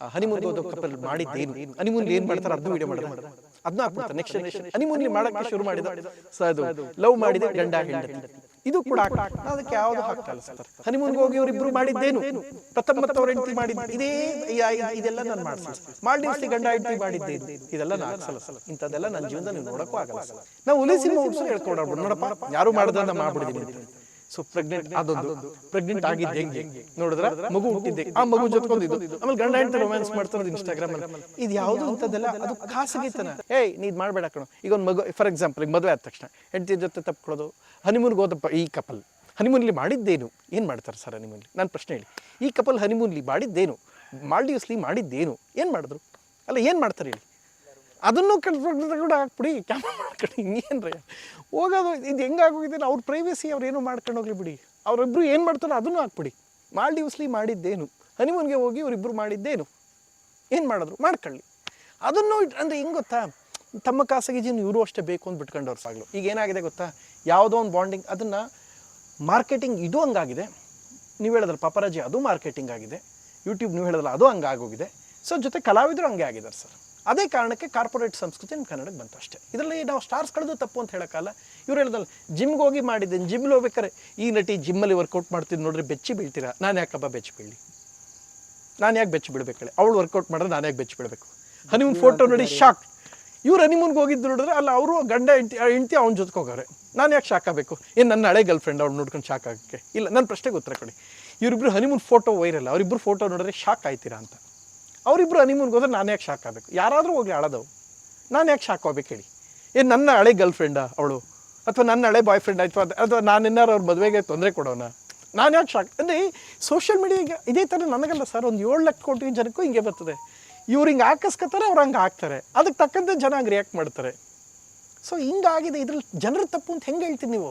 Honeymoon couple ಮಾಡಿದ್ದೇನು? Honeymoon ಏನ್ ಮಾಡ್ತಾರೆ ಅದನ್ನ ವಿಡಿಯೋ ಮಾಡಿದ್ರೆ. ಅದನ್ನ ಹಾಕ್ಬಿಡ್ತಾರೆ ನೆಕ್ಸ್ಟ್ ಜನರೇಷನ್ ಹನಿಮೂನ್ ಮಾಡಕ್ಕೆ ಶುರು ಮಾಡಿದ ಅದು ಲವ್ ಮಾಡಿದ, ಗಂಡ, ಹೆಂಡತಿ. ಇದು ಕೂಡ ಅದಕ್ಕೆ ಯಾವ್ದು ಹಾಕ್ತಾ ಇಲ್ಲ ಸರ್ ಹನಿಮೂನ್ಗೆ ಹೋಗಿ ಇವರಿಬ್ರು ಮಾಡಿದ್ದೇನು? ಪ್ರಥಮ ಮತ್ತು ಹೆಂಡತಿ ಮಾಡಿದ್ದು ಇದೇ ಇದೆಲ್ಲ ನಾನು ಮಾಡ್ತೀನಿ ಮಾಲ್ಡೀವ್ಸ್ಲಿ ಗಂಡ ಹೆಂಡತಿ ಮಾಡಿದ್ದೇನು? ಇದೆಲ್ಲ ನಾನು ಹಾಕ್ಸಲ್ಲ ಇಂಥದ್ದೆಲ್ಲ ನನ್ನ ಜೀವನದಲ್ಲಿ ನೋಡಕ್ಕೂ ಆಗಲ್ಲ ನಾವು ಹುಲಿ ಸಿನಿಮಾ ಹುಡ್ಸು ನೋಡಪ್ಪ, ಯಾರು ಮಾಡ್ದ ಮಾಡ್ಬಿಡಿದೀನಿ ಸೊ ಪ್ರೆಗ್ನೆಂಟ್ ಅದೊಂದು ಪ್ರೆಗ್ನೆಂಟ್ ಆಗಿದ್ದೆ ಹೆಂಗೆ? ನೋಡಿದ್ರೆ? ಮಗು ಹುಟ್ಟಿದ್ದೆ. ಆ ಮಗು ಜೊತ್ಕೊಂಡಿದ್ದು ಆಮೇಲೆ ಗಂಡ ಹೆಂಡತಿ ರೊಮ್ಯಾನ್ಸ್ ಮಾಡ್ತಾರೆ ಇನ್ಸ್ಟಾಗ್ರಾಮ್ ಅಲ್ಲಿ. ಇದು ಯಾವುದು ಇಂಥದ್ದೆಲ್ಲ ಅದು ಖಾಸಗಿತನ ಏಯ್ ನೀ ಇದು ಮಾಡಬೇಡ ಕಣೋ. ಈಗ ಒಂದು ಮಗು ಫಾರ್ ಎಕ್ಸಾಂಪಲ್ ಈಗ ಮದುವೆ ಆದ ತಕ್ಷಣ ಹೆಂಡತಿ ಜೊತೆ ತಪ್ಕೊಳ್ಳೋದು ಹನಿಮೂನ್ಗೆ ಹೋದಪ್ಪ ಈ ಕಪಲ್ ಹನಿಮೂನ್ಲಿ ಮಾಡಿದ್ದೇನು? ಏನು ಮಾಡ್ತಾರೆ ಸರ್ ಹನಿಮೂನ್ಲಿ ನಾನು ಪ್ರಶ್ನೆ ಹೇಳಿ. ಈ ಕಪಲ್ ಹನಿಮೂನ್ಲಿ ಮಾಡಿದ್ದೇನು? ಮಾಲ್ಡೀವ್ಸ್ಲಿ ಮಾಡಿದ್ದೇನು? ಏನು ಮಾಡಿದ್ರು? ಅಲ್ಲ ಏನು ಮಾಡ್ತಾರೆ ಹೇಳಿ? ಅದನ್ನು ಕಟ್ಬಿಟ್ಟು ಕೂಡ ಹಾಕ್ಬಿಡಿ ಕ್ಯಾಮ್ರಾ ಮಾಡ್ಕೊಂಡು ಹಿಂಗೇನ್ರಿ ಹೋಗೋದು, ಇದು ಹೆಂಗಾಗೋಗಿದೆ ಅವ್ರ ಪ್ರೈವೇಸಿ ಅವ್ರು ಏನು ಮಾಡ್ಕೊಂಡು ಹೋಗ್ಲಿ ಬಿಡಿ. ಅವರಿಬ್ಬರು ಏನು ಮಾಡ್ತಾರೋ ಅದನ್ನು ಹಾಕ್ಬಿಡಿ. ಮಾಲ್ಡೀವ್ಸ್ಲಿ ಮಾಡಿದ್ದೇನು. ಹನಿಮೂನ್ಗೆ ಹೋಗಿ ಅವರಿಬ್ಬರು ಮಾಡಿದ್ದೇನು. ಏನು ಮಾಡಿದ್ರು? ಮಾಡ್ಕೊಳ್ಳಿ. ಅದನ್ನು ಅಂದ್ರೆ ಹೆಂಗೆ ಗೊತ್ತಾ? ತಮ್ಮ ಖಾಸಗಿ ಜೀವನ ಇವರು ಅಷ್ಟೇ ಬೇಕು ಅಂತ ಬಿಟ್ಕೊಂಡವ್ರು ಸಾಗ್ಲು ಈಗ ಏನಾಗಿದೆ ಗೊತ್ತಾ? ಯಾವುದೋ ಒಂದು ಬಾಂಡಿಂಗ್ ಅದನ್ನು ಮಾರ್ಕೆಟಿಂಗ್ ಇದು ಹಂಗಾಗಿದೆ. ನೀವು ಹೇಳಿದ್ರೆ ಪಪರಾಜಿ ಅದು ಮಾರ್ಕೆಟಿಂಗ್ ಆಗಿದೆ. ಯೂಟ್ಯೂಬ್ ನೀವು ಹೇಳಿದ್ರಲ್ಲ, ಅದು ಹಂಗಾಗೋಗಿದೆ. ಸೊ ಜೊತೆ ಕಲಾವಿದರು ಹಂಗೆ ಆಗಿದ್ದಾರೆ ಸರ್. ಅದೇ ಕಾರಣಕ್ಕೆ ಕಾರ್ಪೊರೇಟ್ ಸಂಸ್ಕೃತಿ ನಮ್ಮ ಕನ್ನಡಕ್ಕೆ ಬಂತು ಅಷ್ಟೇ. ಇದರಲ್ಲಿ ನಾವು ಸ್ಟಾರ್ಸ್ ಕಳೆದು ತಪ್ಪು ಅಂತ ಹೇಳೋಕ್ಕಲ್ಲ ಇವ್ರು ಹೇಳಿದಲ್ಲ ಜಿಮ್ಗೆ ಹೋಗಿ ಮಾಡಿದ್ದೀನಿ ಜಿಮ್ಲಿ ಹೋಗ್ಬೇಕಾರೆ ಈ ನಟಿ ಜಿಮ್ಮಲ್ಲಿ ವರ್ಕೌಟ್ ಮಾಡ್ತೀನಿ ನೋಡ್ರಿ ಬೆಚ್ಚಿ ಬೀಳ್ತೀರಾ? ನಾನು ಯಾಕಪ್ಪ ಬೆಚ್ಚಿ ಬೀಳಿ ನಾನು ಯಾಕೆ ಬೆಚ್ಚಿ ಬಿಡ್ಬೇಕು ಹೇಳಿ ಅವಳು ವರ್ಕೌಟ್ ಮಾಡಿದ್ರೆ ನಾನು ಯಾಕೆ ಬೆಚ್ಚಿ ಬಿಡಬೇಕು ಹನಿಮೂನ್ ಫೋಟೋ ನೋಡಿ ಶಾಕ್ ಇವ್ರು ಹನಿಮೂನ್ಗೆ ಹೋಗಿದ್ದು ನೋಡಿದ್ರೆ ಅಲ್ಲ ಅವರು ಗಂಡ ಹೆಂಡತಿ ಹೆಂಡತಿ ಅವ್ನ ಜೊತೆಗೆ ಹೋಗೋರೆ ನಾನು ಯಾಕೆ ಶಾಕ್ ಆಗಬೇಕು? ಏನು ನನ್ನ ಹಳೆ ಗರ್ಲ್ ಫ್ರೆಂಡ್ ಅವ್ಳು ನೋಡ್ಕೊಂಡು ಶಾಕ್ ಆಗೋಕ್ಕೆ? ಇಲ್ಲ ನನ್ನ ಪ್ರಶ್ನೆಗೆ ಉತ್ತರ ಕೊಡಿ. ಇವರಿಬ್ರು ಹನಿಮೂನ್ ಫೋಟೋ ವೈರಲ್ಲ ಅವರಿಬ್ರು ಫೋಟೋ ನೋಡಿದ್ರೆ ಶಾಕ್ ಆಯ್ತೀರಾ ಅಂತ. ಅವರಿಬ್ರು ಹನಿಮೂನ್ಗೆ ಹೋದ್ರೆ ನಾನು ಯಾಕೆ ಶಾಕ್ ಆಗಬೇಕು? ಯಾರಾದರೂ ಹೋಗಿ ಅಳದವು ನಾನು ಯಾಕೆ ಶಾಕ್ ಆಗ್ಬೇಕು ಹೇಳಿ? ಏನು ನನ್ನ ಹಳೆ ಗರ್ಲ್ ಫ್ರೆಂಡಾ ಅವಳು? ಅಥವಾ ನನ್ನ ಹಳೆ ಬಾಯ್ ಫ್ರೆಂಡ್ ಆಯ್ತು ಅಥವಾ ನಾನು ಏನಾರು ಅವ್ರ ಮದುವೆಗೆ ತೊಂದರೆ ಕೊಡೋಣ ನಾನು ಯಾಕೆ ಶಾಕ್ ಅಂದರೆ ಸೋಷಿಯಲ್ ಮೀಡಿಯಾಗೆ ಇದೇ ಥರ ನನಗಲ್ಲ ಸರ್ ಒಂದು ಏಳು ಲಕ್ಷ ಕೋಟಿ ಜನಕ್ಕೂ ಹಿಂಗೆ ಬರ್ತದೆ. ಇವ್ರು ಹಿಂಗೆ ಹಾಕಿಸ್ಕೊತಾರೆ ಅವ್ರು ಹಂಗೆ ಹಾಕ್ತಾರೆ. ಅದಕ್ಕೆ ತಕ್ಕಂತೆ ಜನ ಹಂಗೆ ರಿಯಾಕ್ಟ್ ಮಾಡ್ತಾರೆ. ಸೊ ಹಿಂಗಾಗಿದೆ, ಇದ್ರಲ್ಲಿ ಜನರ ತಪ್ಪು ಅಂತ ಹೆಂಗೆ ಹೇಳ್ತೀನಿ ನೀವು?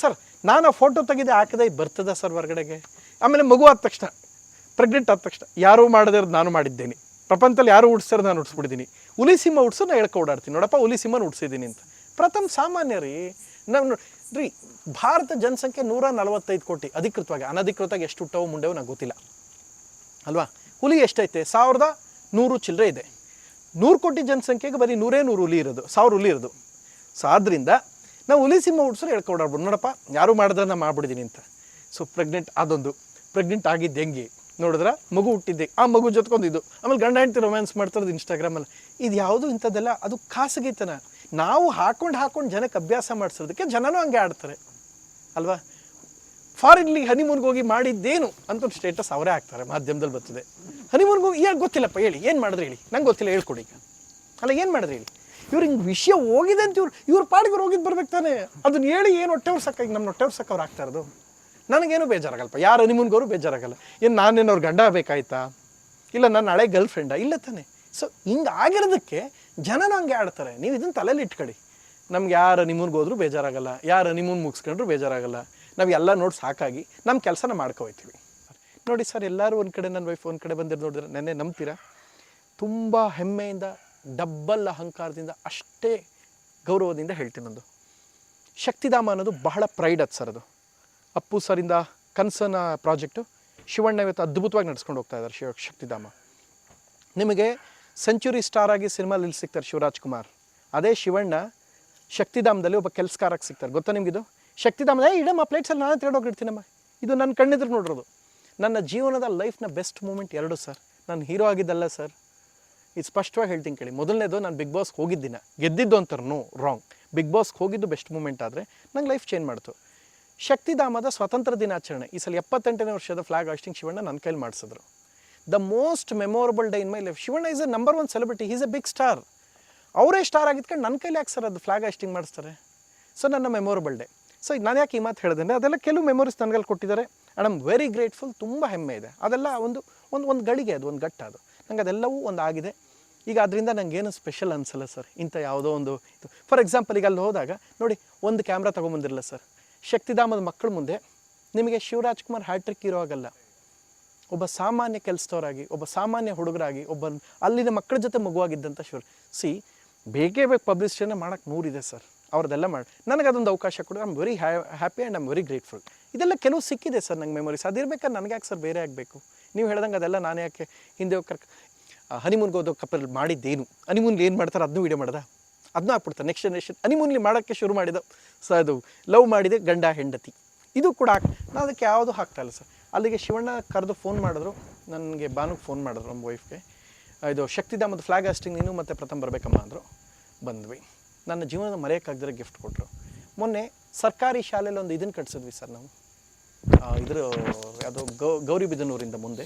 ಸರ್ ನಾನು ಆ ಫೋಟೋ ತೆಗೆದು ಹಾಕಿದೆ ಬರ್ತದ ಸರ್ ಹೊರಗಡೆಗೆ? ಆಮೇಲೆ ಮಗು ಆದ ತಕ್ಷಣ. ಪ್ರೆಗ್ನೆಂಟ್ ಆದ ತಕ್ಷಣ, ಯಾರೂ ಮಾಡದೇ ಇರೋದು ನಾನು ಮಾಡಿದ್ದೇನೆ. ಪ್ರಪಂಚದಲ್ಲಿ ಯಾರು ಉಡ್ಸಾರ ನಾನು ಉಡ್ಸ್ಬಿಟ್ಟಿದ್ದೀನಿ ಹುಲಿ ಸಿಂಹ ಉಡ್ಸು ನಾನು ಹೇಳ್ಕೊ ಓಡಾಡ್ತೀನಿ. ನೋಡಪ್ಪ, ಹುಲಿ ಸಿಂಹನ ಉಡ್ಸಿದ್ದೀನಿ ಅಂತ. ಪ್ರಥಮ ಸಾಮಾನ್ಯ ರೀ ನಾವು ರೀ, ಭಾರತ ಜನಸಂಖ್ಯೆ ನೂರ ನಲವತ್ತೈದು ಕೋಟಿ, ಅಧಿಕೃತವಾಗಿ, ಅನಧಿಕೃತವಾಗಿ ಎಷ್ಟು ಹುಟ್ಟವು ಮುಂಡೆವು ನಂಗೆ ಗೊತ್ತಿಲ್ಲ. ಅಲ್ವಾ? ಹುಲಿ ಎಷ್ಟೈತೆ? ಸಾವಿರದ ನೂರು ಚಿಲ್ಲರೆ ಇದೆ. ನೂರು ಕೋಟಿ ಜನಸಂಖ್ಯೆಗೆ ಬರೀ ನೂರೇ ನೂರು ಹುಲಿ ಇರೋದು, ಸಾವಿರ ಹುಲಿ ಇರೋದು. ಸೊ ಆದ್ದರಿಂದ ನಾವು ಹುಲಿ ಸಿಂಹ ಹುಡ್ಸರು ಹೇಳ್ಕೊಡಾಡ್ಬೋದು ನೋಡಪ್ಪ, ಯಾರು ಮಾಡಿದ್ರೆ ನಾನು ಮಾಡ್ಬಿಡಿದ್ದೀನಿ ಅಂತ. ಸೊ ಪ್ರೆಗ್ನೆಂಟ್ ಅದೊಂದು ಪ್ರೆಗ್ನೆಂಟ್ ಆಗಿದ್ದು ಹೆಂಗೆ? ನೋಡಿದ್ರೆ ಮಗು ಹುಟ್ಟಿದ್ದೆ. ಆ ಮಗು ಜೊತ್ಕೊಂಡಿದ್ದು ಆಮೇಲೆ ಗಂಡ ಹೆಂಡತಿ ರೊಮ್ಯಾನ್ಸ್ ಮಾಡ್ತಾರದು ಇನ್ಸ್ಟಾಗ್ರಾಮಲ್ಲಿ ಇದು ಯಾವುದು ಇಂಥದ್ದೆಲ್ಲ? ಅದು ಖಾಸಗಿತನ. ನಾವು ಹಾಕೊಂಡು ಹಾಕೊಂಡು ಜನಕ್ಕೆ ಅಭ್ಯಾಸ ಮಾಡಿಸೋದಕ್ಕೆ ಜನನೂ ಹಂಗೆ ಆಡ್ತಾರೆ. ಅಲ್ವಾ? ಫಾರಿನ್ಲಿ ಹನಿಮೂನ್ಗೆ ಹೋಗಿ ಮಾಡಿದ್ದೇನು ಅಂತ ಒಂದು ಸ್ಟೇಟಸ್ ಅವರೇ ಹಾಕ್ತಾರೆ, ಮಾಧ್ಯಮದಲ್ಲಿ ಬರ್ತದೆ. ಹನಿಮೂನ್ಗೆ ಹೋಗಿ ಯಾಕೆ ಗೊತ್ತಿಲ್ಲಪ್ಪ, ಹೇಳಿ, ಏನು ಮಾಡಿದ್ರೆ ಹೇಳಿ? ನಂಗೆ ಗೊತ್ತಿಲ್ಲ, ಹೇಳ್ಕೊಡಿ ಈಗ. ಅಲ್ಲ, ಏನು ಮಾಡಿದ್ರೆ ಹೇಳಿ? ಇವ್ರು ಹಿಂಗೆ ವಿಷಯ ಹೋಗಿದೆ ಅಂತ ಇವ್ರು, ಇವ್ರ ಪಾಡಿಗೆ ಹೋಗಿದ್ದು ಬರ್ಬೇಕು ತಾನೆ? ಅದನ್ನ ಹೇಳಿ ಏನು ಹೊಟ್ಟೆ ಸಾಕಾಗಿ ನಮ್ಮ ಹೊಟ್ಟೆ ಸಾಕವ್ರು ಆಗ್ತಾ ಇರೋದು. ನನಗೇನು ಬೇಜಾರಾಗಲ್ಲಪ್ಪ ಯಾರು ಹನಿಮೂನ್ಗೋರು ಬೇಜಾರಾಗಲ್ಲ. ಏನು ನಾನೇನು ಅವ್ರ ಗಂಡ ಬೇಕಾಯ್ತಾ? ಇಲ್ಲ ನನ್ನ ಹಳೆ ಗರ್ಲ್ ಫ್ರೆಂಡಾ ಇಲ್ಲ ತಾನೆ. ಸೊ ಹಿಂಗೆ ಆಗಿರೋದಕ್ಕೆ ಜನ ಹಂಗೆ ಆಡ್ತಾರೆ. ನೀವು ಇದನ್ನು ತಲೆಯಲ್ಲಿ ಇಟ್ಕೊಳ್ಳಿ ನಮ್ಗೆ ಯಾರು ನಿಮ್ಮನ್ಗೆ ಹೋದ್ರೂ ಬೇಜಾರಾಗಲ್ಲ. ಯಾರು ನಿಮ್ಮನ್ನು ಮುಗಿಸ್ಕೊಂಡ್ರು ಬೇಜಾರಾಗಲ್ಲ. ನಾವು ಎಲ್ಲ ನೋಡಿ ಸಾಕಾಗಿ ನಮ್ಮ ಕೆಲಸನ ಮಾಡ್ಕೋತೀವಿ ನೋಡಿ ಸರ್, ಎಲ್ಲರೂ ಒಂದು ಕಡೆ ನನ್ನ ವೈಫ್ ಒಂದು ಕಡೆ ಬಂದಿರೋ ನೋಡಿದ್ರೆ ನೆನ್ನೆ ನಂಬ್ತೀರಾ? ತುಂಬ ಹೆಮ್ಮೆಯಿಂದ ಡಬ್ಬಲ್ ಅಹಂಕಾರದಿಂದ ಅಷ್ಟೇ ಗೌರವದಿಂದ ಹೇಳ್ತೀನಿ ನಂದು. ಶಕ್ತಿಧಾಮ ಅನ್ನೋದು ಬಹಳ ಪ್ರೈಡ್ ಅದು ಸರ್ ಅದು. ಅಪ್ಪು ಸರಿಂದ ಕನಸನ ಪ್ರಾಜೆಕ್ಟು ಶಿವಣ್ಣ ಇವತ್ತು ಅದ್ಭುತವಾಗಿ ನಡ್ಸ್ಕೊಂಡು ಹೋಗ್ತಾ ಇದ್ದಾರೆ ಶಿವ ಶಕ್ತಿಧಾಮ. ನಿಮಗೆ ಸೆಂಚುರಿ ಸ್ಟಾರ್ ಆಗಿ ಸಿನಿಮಾಲಿ ಸಿಗ್ತಾರೆ ಶಿವರಾಜ್ ಕುಮಾರ್? ಅದೇ ಶಿವಣ್ಣ ಶಕ್ತಿಧಾಮದಲ್ಲಿ ಒಬ್ಬ ಕೆಲಸಕಾರಕ್ಕೆ ಸಿಗ್ತಾರೆ. ಗೊತ್ತಾ ನಿಮಗಿದು? ಶಕ್ತಿಧಾಮದ ಇಡಮ್ಮ ಪ್ಲೇಟ್ಸಲ್ಲಿ ನಾನೇ ತಗೊಂಡೋಗಿರ್ತೀನಮ್ಮ ಇದು ನನ್ನ ಕಣ್ಣೆದ್ರು ನೋಡಿರೋದು. ನನ್ನ ಜೀವನದ ಲೈಫ್ನ ಬೆಸ್ಟ್ ಮೂಮೆಂಟ್ ಎರಡು ಸರ್. ನಾನು ಹೀರೋ ಆಗಿದ್ದಲ್ಲ ಸರ್. ಇದು ಸ್ಪಷ್ಟವಾಗಿ ಹೇಳ್ತೀನಿ ಕೇಳಿ. ಮೊದಲನೇದು, ನಾನು ಬಿಗ್ ಬಾಸ್ಗೆ ಹೋಗಿದ್ದಿನ. ಗೆದ್ದಿದ್ದು ಅಂತಾರೆ ನೋ ರಾಂಗ್. ಬಿಗ್ ಬಾಸ್ಗೆ ಹೋಗಿದ್ದು ಬೆಸ್ಟ್ ಮೂಮೆಂಟ್ ಆದರೆ ನಂಗೆ ಲೈಫ್ ಚೇಂಜ್ ಮಾಡ್ತು. ಶಕ್ತಿಧಾಮದ ಸ್ವಾತಂತ್ರ್ಯ ದಿನಾಚರಣೆ. ಈ ಸಲ ಎಪ್ಪತ್ತೆಂಟನೇ ವರ್ಷದ ಫ್ಲಾಗ್ ಹಾಸ್ಟಿಂಗ್ ಶಿವಣ್ಣ ನನ್ನ ಕೈಲಿ ಮಾಡಿಸಿದ್ರು. The most memorable day in my life Shivanna is a number one celebrity is a big star ಅವರೇ ಸ್ಟಾರ್ ಆಗಿದ್ಕೊಂಡು ನನ್ನ ಕೈಲಿ ಯಾಕೆ ಸರ್ ಅದು ಫ್ಲಾಗ್ ಹಾಸ್ಟಿಂಗ್ ಮಾಡಿಸ್ತಾರೆ? ಸೊ ನನ್ನ ಮೆಮೊರಬಲ್ ಡೇ ಸೊ ನಾನು ಯಾಕೆ ಈ ಮಾತು ಹೇಳಿದೆ ಅದೆಲ್ಲ ಕೆಲವು ಮೆಮೊರೀಸ್ ನನಗಲ್ಲಿ ಕೊಟ್ಟಿದ್ದಾರೆ ಆ್ಯಂಡ್ ಐಮ್ ವೆರಿ ಗ್ರೇಟ್ಫುಲ್ ತುಂಬ ಹೆಮ್ಮೆ ಇದೆ. ಅದೆಲ್ಲ ಒಂದು ಒಂದು ಒಂದು ಗಳಿಗೆ ಅದು, ಒಂದು ಘಟ್ಟ ಅದು. ನಂಗೆ ಅದೆಲ್ಲವೂ ಒಂದು ಆಗಿದೆ. ಈಗ ಅದರಿಂದ ನನಗೇನು ಸ್ಪೆಷಲ್ ಅನಿಸಲ್ಲ ಸರ್ ಇಂಥ ಯಾವುದೋ ಒಂದು ಫಾರ್ ಎಕ್ಸಾಂಪಲ್ ಈಗ ಅಲ್ಲಿ ಹೋದಾಗ, ನೋಡಿ, ಒಂದು ಕ್ಯಾಮ್ರಾ ತೊಗೊಂಬಂದಿರಲ್ಲ ಸರ್ ಶಕ್ತಿಧಾಮದ ಮಕ್ಕಳ ಮುಂದೆ ನಿಮಗೆ ಶಿವರಾಜ್ ಕುಮಾರ್ ಹ್ಯಾಟ್ರಿಕ್ ಇರೋ ಆಗಲ್ಲ ಒಬ್ಬ ಸಾಮಾನ್ಯ ಕೆಲಸದವರಾಗಿ, ಒಬ್ಬ ಸಾಮಾನ್ಯ ಹುಡುಗರಾಗಿ, ಒಬ್ಬ ಅಲ್ಲಿನ ಮಕ್ಕಳ ಜೊತೆ ಮಗುವಾಗಿದ್ದಂಥ ಶಿವ ಸಿ ಬೇಕೇ ಬೇಕು ಪಬ್ಲಿಸಿಟಿನ ಮಾಡೋಕ್ಕೆ ನೂರಿದೆ ಸರ್ ಅವ್ರದ್ದೆಲ್ಲ ಮಾಡಿ, ನನಗೆ ಅದೊಂದು ಅವಕಾಶ ಕೊಡಿ. I am very happy and I'm very grateful ಇದೆಲ್ಲ ಕೆಲವು ಸಿಕ್ಕಿದೆ ಸರ್ ನಂಗೆ ಮೆಮೊರೀಸ್ ಅದಿರ್ಬೇಕಾದ್ರೆ ನನಗೆ ಯಾಕೆ ಸರ್ ಬೇರೆ ಆಗಬೇಕು? ನೀವು ಹೇಳ್ದಂಗೆ ಅದೆಲ್ಲ ನಾನು ಯಾಕೆ ಹಿಂದೆ ಹೋಗಿ ಕರ್ಕ ಹನಿಮೂನ್ಗೆ ಹೋದೋ ಕಪಲ್ ಮಾಡಿದ್ದೇನು? ಹನಿಮೂನ್ಲಿ ಏನು ಮಾಡ್ತಾರೆ? ಅದನ್ನೂ ವೀಡಿಯೋ ಮಾಡ್ದ? ಅದನ್ನೂ ಹಾಕ್ಬಿಡ್ತಾರೆ ನೆಕ್ಸ್ಟ್ ಜನರೇಷನ್ ಅನಿಮೂನ್ಲಿ ಮಾಡೋಕ್ಕೆ ಶುರು ಮಾಡಿದ ಸರ್ ಅದು. ಲವ್ ಮಾಡಿದೆ ಗಂಡ, ಹೆಂಡತಿ. ಇದು ಕೂಡ ಹಾಕಿ ನಾನು ಅದಕ್ಕೆ ಯಾವುದು ಹಾಕ್ತಾ ಇಲ್ಲ ಸರ್ ಅಲ್ಲಿಗೆ ಶಿವಣ್ಣ ಕರೆದು ಫೋನ್ ಮಾಡಿದ್ರು. ನನಗೆ ಬಾನುಗೆ ಫೋನ್ ಮಾಡಿದ್ರು ನಮ್ಮ ವೈಫ್ಗೆ ಇದು ಶಕ್ತಿಧಾಮದ ಫ್ಲಾಗ್ ಹಾಸ್ಟಿಂಗ್ ನೀನು ಮತ್ತೆ ಪ್ರಥಮ ಬರಬೇಕಮ್ಮ ಅಂದರು. ಬಂದ್ವಿ. ನನ್ನ ಜೀವನದ ಮರೆಯೋಕ್ಕಾಗದ್ರೆ ಗಿಫ್ಟ್ ಕೊಟ್ಟರು ಮೊನ್ನೆ ಸರ್ಕಾರಿ ಶಾಲೆಯಲ್ಲಿ ಒಂದು ಇದನ್ನು ಕಟ್ಸಿದ್ವಿ ಸರ್ ನಾವು. ಇದರ ಇದ್ರ ಅದು ಗೌ ಗೌರಿಬಿದನೂರಿಂದ ಮುಂದೆ.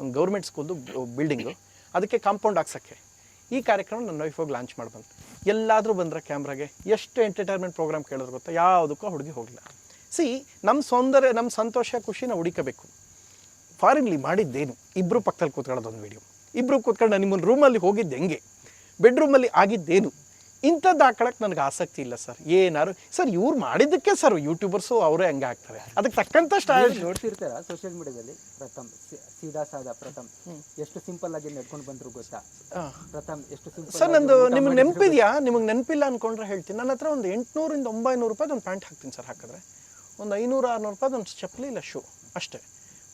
ಒಂದು ಗೌರ್ಮೆಂಟ್ ಸ್ಕೂಲ್ದು ಬಿಲ್ಡಿಂಗು ಅದಕ್ಕೆ ಕಾಂಪೌಂಡ್ ಹಾಕ್ಸೋಕ್ಕೆ. ಈ ಕಾರ್ಯಕ್ರಮ ನನ್ನ ವೈಫ್ ಹೋಗಿ ಲಾಂಚ್ ಮಾಡಿ ಬಂತು ಎಲ್ಲಾದರೂ ಬಂದರೆ ಕ್ಯಾಮ್ರಾಗೆ ಎಷ್ಟು ಎಂಟರ್ಟೈನ್ಮೆಂಟ್ ಪ್ರೋಗ್ರಾಮ್ ಕೇಳಿದ್ರು ಗೊತ್ತಾ? ಯಾವುದಕ್ಕೂ ಹುಡುಗಿ ಹೋಗಲಿಲ್ಲ. ಸಿ ನಮ್ಮ ಸೌಂದರ್ಯ ನಮ್ಮ ಸಂತೋಷ, ಖುಷಿನ ಹುಡುಕಬೇಕು. ಫಾರಿನ್ಲಿ ಮಾಡಿದ್ದೇನು? ಇಬ್ಬರು ಪಕ್ಕದಲ್ಲಿ ಕೂತ್ಕೊಳ್ಳೋದು ಒಂದು ವೀಡಿಯೋ ಇಬ್ಬರು ಕೂತ್ಕೊಂಡು ನಿಮ್ಮನ್ನು ರೂಮಲ್ಲಿ ಹೋಗಿದ್ದು ಹೆಂಗೆ? ಬೆಡ್ರೂಮಲ್ಲಿ ಆಗಿದ್ದೇನು? ಇಂಥದ್ದು ಹಾಕೊಳಕ್ಕೆ ನನಗೆ ಆಸಕ್ತಿ ಇಲ್ಲ ಸರ್. ಏನಾರು ಸರ್ ಇವ್ರು ಮಾಡಿದ್ದಕ್ಕೆ ಸರ್ ಯೂಟ್ಯೂಬರ್ಸು ಅವರೇ ಹಂಗೆ ಆಗ್ತಾರೆ ಅದಕ್ಕೆ ತಕ್ಕಂಥ ಸ್ಟೈಲ್ ನೋಡ್ತಿರ್ತಾರ ಸೋಷಿಯಲ್ ಮೀಡಿಯಾದಲ್ಲಿ ಪ್ರಥಮ್ ಸೀದಾ ಸಾದಾ ಪ್ರಥಮ್. ಎಷ್ಟು ಸಿಂಪಲ್ ಆಗಿ ನಡ್ಕೊಂಡು ಬಂದ್ರು ಗೊತ್ತಾ? ಪ್ರಥಮ್ ಎಷ್ಟು ಸಿಂಪಲ್ ಸರ್ ನಂದು ನಿಮ್ಗೆ ನೆನಪಿದೆಯಾ? ನಿಮಗೆ ನೆನಪಿಲ್ಲ ಅನ್ಕೊಂಡ್ರೆ ಹೇಳ್ತೀನಿ. ನನ್ನ ಹತ್ರ ಒಂದು ಎಂಟುನೂರಿಂದ ಒಂಬೈನೂರು ರೂಪಾಯಿ ಒಂದು ಪ್ಯಾಂಟ್ ಹಾಕ್ತೀನಿ ಸರ್ ಹಾಕಿದ್ರೆ. ಒಂದು ಐನೂರು ಆರುನೂರು ರೂಪಾಯಿ ಒಂದು ಚಪ್ಪಲಿ ಇಲ್ಲ ಶೂ ಅಷ್ಟೇ.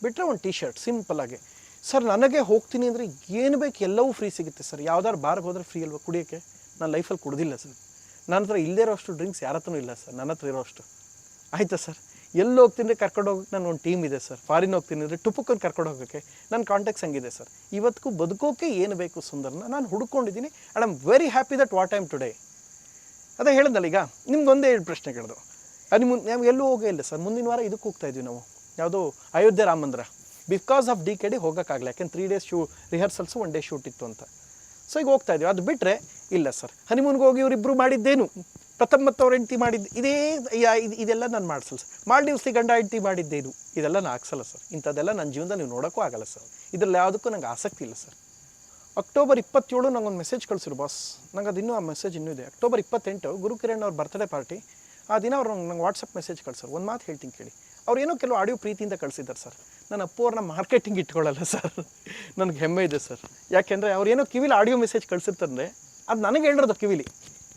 ಬಿಟ್ಟರೆ ಒಂದು ಟಿ ಶರ್ಟ್ ಸಿಂಪಲ್ ಆಗಿ. ಸರ್ ನನಗೆ ಹೋಗ್ತೀನಿ ಅಂದರೆ ಏನು ಬೇಕು ಎಲ್ಲವೂ ಫ್ರೀ ಸಿಗುತ್ತೆ ಸರ್. ಯಾವ್ದಾದ್ರು ಬಾರ್ಗೆ ಹೋದ್ರೆ ಫ್ರೀ ಅಲ್ವಾ ಕುಡಿಯೋಕ್ಕೆ? ನಾನು ಲೈಫಲ್ಲಿ ಕುಡ್ದಿಲ್ಲ ಸರ್. ನನ್ನ ಹತ್ರ ಇಲ್ಲದೇ ಇರೋಷ್ಟು ಡ್ರಿಂಕ್ಸ್ ಯಾರ ಹತ್ರನೂ ಇಲ್ಲ ಸರ್. ನನ್ನ ಹತ್ರ ಇರೋಷ್ಟು. ಆಯಿತಾ ಸರ್? ಎಲ್ಲಿ ಹೋಗ್ತೀನಿ ಕರ್ಕೊಂಡು ಹೋಗಕ್ಕೆ ನಾನು ಒಂದು ಟೀಮ್ ಇದೆ ಸರ್. ಫಾರಿನ್ ಹೋಗ್ತೀನಿ ಅಂದರೆ ಟುಪುಕ್ಕನ್ನು ಕರ್ಕೊಂಡು ಹೋಗೋಕ್ಕೆ ನನ್ನ ಕಾಂಟ್ಯಾಕ್ಟ್ಸ್ ಹಂಗಿದೆ ಸರ್. ಇವತ್ತಿಗೂ ಬದುಕೋಕೆ ಏನು ಬೇಕು ಸುಂದರನ? ನಾನು ಹುಡ್ಕೊಂಡಿದ್ದೀನಿ and am very happy that what I'm today ಅದೇ ಹೇಳಿದ್ನಲ್ಲ ಈಗ ನಿಮ್ಗೆ ಒಂದೇ ಎರಡು ಪ್ರಶ್ನೆ ಕೇಳಿದ್ರು ಅದು ಮುನ್ ನಾವು ಎಲ್ಲೂ ಹೋಗೇ ಇಲ್ಲ ಸರ್. ಮುಂದಿನ ವಾರ ಇದಕ್ಕೆ ಹೋಗ್ತಾ ಇದ್ವಿ ನಾವು. ಯಾವುದು Ayodhya Rama Mandir. Because of D K D ಹೋಗೋಕ್ಕಾಗಲ್ಲ ಯಾಕೆಂದ್ರೆ three days shoe rehearsals one day shoot ಇತ್ತು ಅಂತ. ಸೊ ಈಗ ಹೋಗ್ತಾ ಇದ್ದೀವಿ. ಅದು ಬಿಟ್ಟರೆ ಇಲ್ಲ ಸರ್. ಹನಿಮೂನ್ಗೆ ಹೋಗಿ ಇವರಿಬ್ಬರು ಮಾಡಿದ್ದೇನು? ಪ್ರಥಮ ಮತ್ತು ಅವ್ರ ಹೆಂಡತಿ ಮಾಡಿದ್ದು ಇದೇ ಇದೆಲ್ಲ ನಾನು ಮಾಡಿಸಲ್ಲ ಸರ್. ಮಾಲ್ಡೀವ್ಸ್ಲಿ ಗಂಡ ಹೆಂಡತಿ ಮಾಡಿದ್ದೇನು? ಇದೆಲ್ಲ ನಾನು ಹಾಕ್ಸಲ್ಲ ಸರ್. ಇಂಥದ್ದೆಲ್ಲ ನನ್ನ ಜೀವನದಲ್ಲಿ ನೀವು ನೋಡೋಕ್ಕೂ ಆಗಲ್ಲ ಸರ್. ಇದರಲ್ಲಿ ಯಾವುದಕ್ಕೂ ನಂಗೆ ಆಸಕ್ತಿ ಇಲ್ಲ ಸರ್. ಅಕ್ಟೋಬರ್ ಇಪ್ಪತ್ತೇಳು ನಂಗೊಂದು ಮೆಸೇಜ್ ಕಳಿಸಿರು ಬಾಸ್ ನಂಗೆ ಅದು ಇನ್ನೂ ಆ ಮೆಸೇಜ್ ಇನ್ನೂ ಇದೆ. ಅಕ್ಟೋಬರ್ ಇಪ್ಪತ್ತೆಂಟು ಗುರುಕಿರಣ್ ಅವ್ರ ಬರ್ತ್ಡೇ ಪಾರ್ಟಿ ಆ ದಿನ ಅವ್ರು ನಂಗೆ ವಾಟ್ಸಪ್ ಮೆಸೇಜ್ ಕಳ್ಸರು. ಒಂದು ಮಾತು ಹೇಳ್ತೀನಿ ಕೇಳಿ. ಅವ್ರು ಏನೋ ಕೆಲವು ಆಡಿಯೋ ಪ್ರೀತಿಯಿಂದ ಕಳಿಸಿದ್ದಾರೆ ಸರ್. ನಾನು ಅಪ್ಪವ್ರನ್ನ ಮಾರ್ಕೆಟಿಂಗ್ ಇಟ್ಕೊಳ್ಳಲ್ಲ ಸರ್. ನನಗೆ ಹೆಮ್ಮೆ ಇದೆ ಸರ್. ಯಾಕೆಂದರೆ ಅವ್ರು ಏನೋ ಕಿವಿಲಿ ಆಡಿಯೋ ಮೆಸೇಜ್ ಕಳಿಸಿರ್ತಾರೆ ಅದು ನನಗೆ ಹೇಳಿರೋದು ಕಿವಿಲಿ.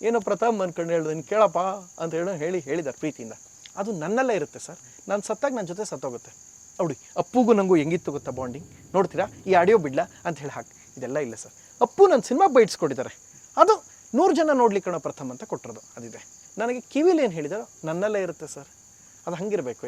ಏನೋ ಪ್ರಥಮ್ ಅನ್ಕೊಂಡು ಹೇಳೋದು, ನೀನು ಕೇಳಪ್ಪ ಅಂತ ಹೇಳೋ ಹೇಳಿ ಹೇಳಿದ್ದಾರೆ ಪ್ರೀತಿಯಿಂದ. ಅದು ನನ್ನಲ್ಲೇ ಇರುತ್ತೆ ಸರ್. ನಾನು ಸತ್ತಾಗ ನನ್ನ ಜೊತೆ ಸತ್ತೋಗುತ್ತೆ. ನೋಡಿ ಅಪ್ಪುಗೂ ನನಗೂ ಹೆಂಗಿತ್ತು ಗೊತ್ತಾ ಬಾಂಡಿಂಗ್ ನೋಡ್ತೀರಾ? ಈ ಆಡಿಯೋ ಬಿಡ್ಲಾ ಅಂತ ಹೇಳಿ ಹಾಕಿ. ಇದೆಲ್ಲ ಇಲ್ಲ ಸರ್. ಅಪ್ಪು ನನ್ನ ಸಿನಿಮಾ ಬೈಟ್ಸ್ ಕೊಟ್ಟಿದ್ದಾರೆ. ಅದು ನೂರು ಜನ ನೋಡ್ಲಿಕ್ಕೆ ಪ್ರಥಮ್ ಅಂತ ಕೊಟ್ಟಿರೋದು ಅದಿದೆ. ನನಗೆ ಕಿವಿಲಿ ಏನು ಹೇಳಿದಾರೋ ನನ್ನಲ್ಲೇ ಇರುತ್ತೆ ಸರ್. ಅದು ಹಂಗಿರಬೇಕು ಯಾವಾಗ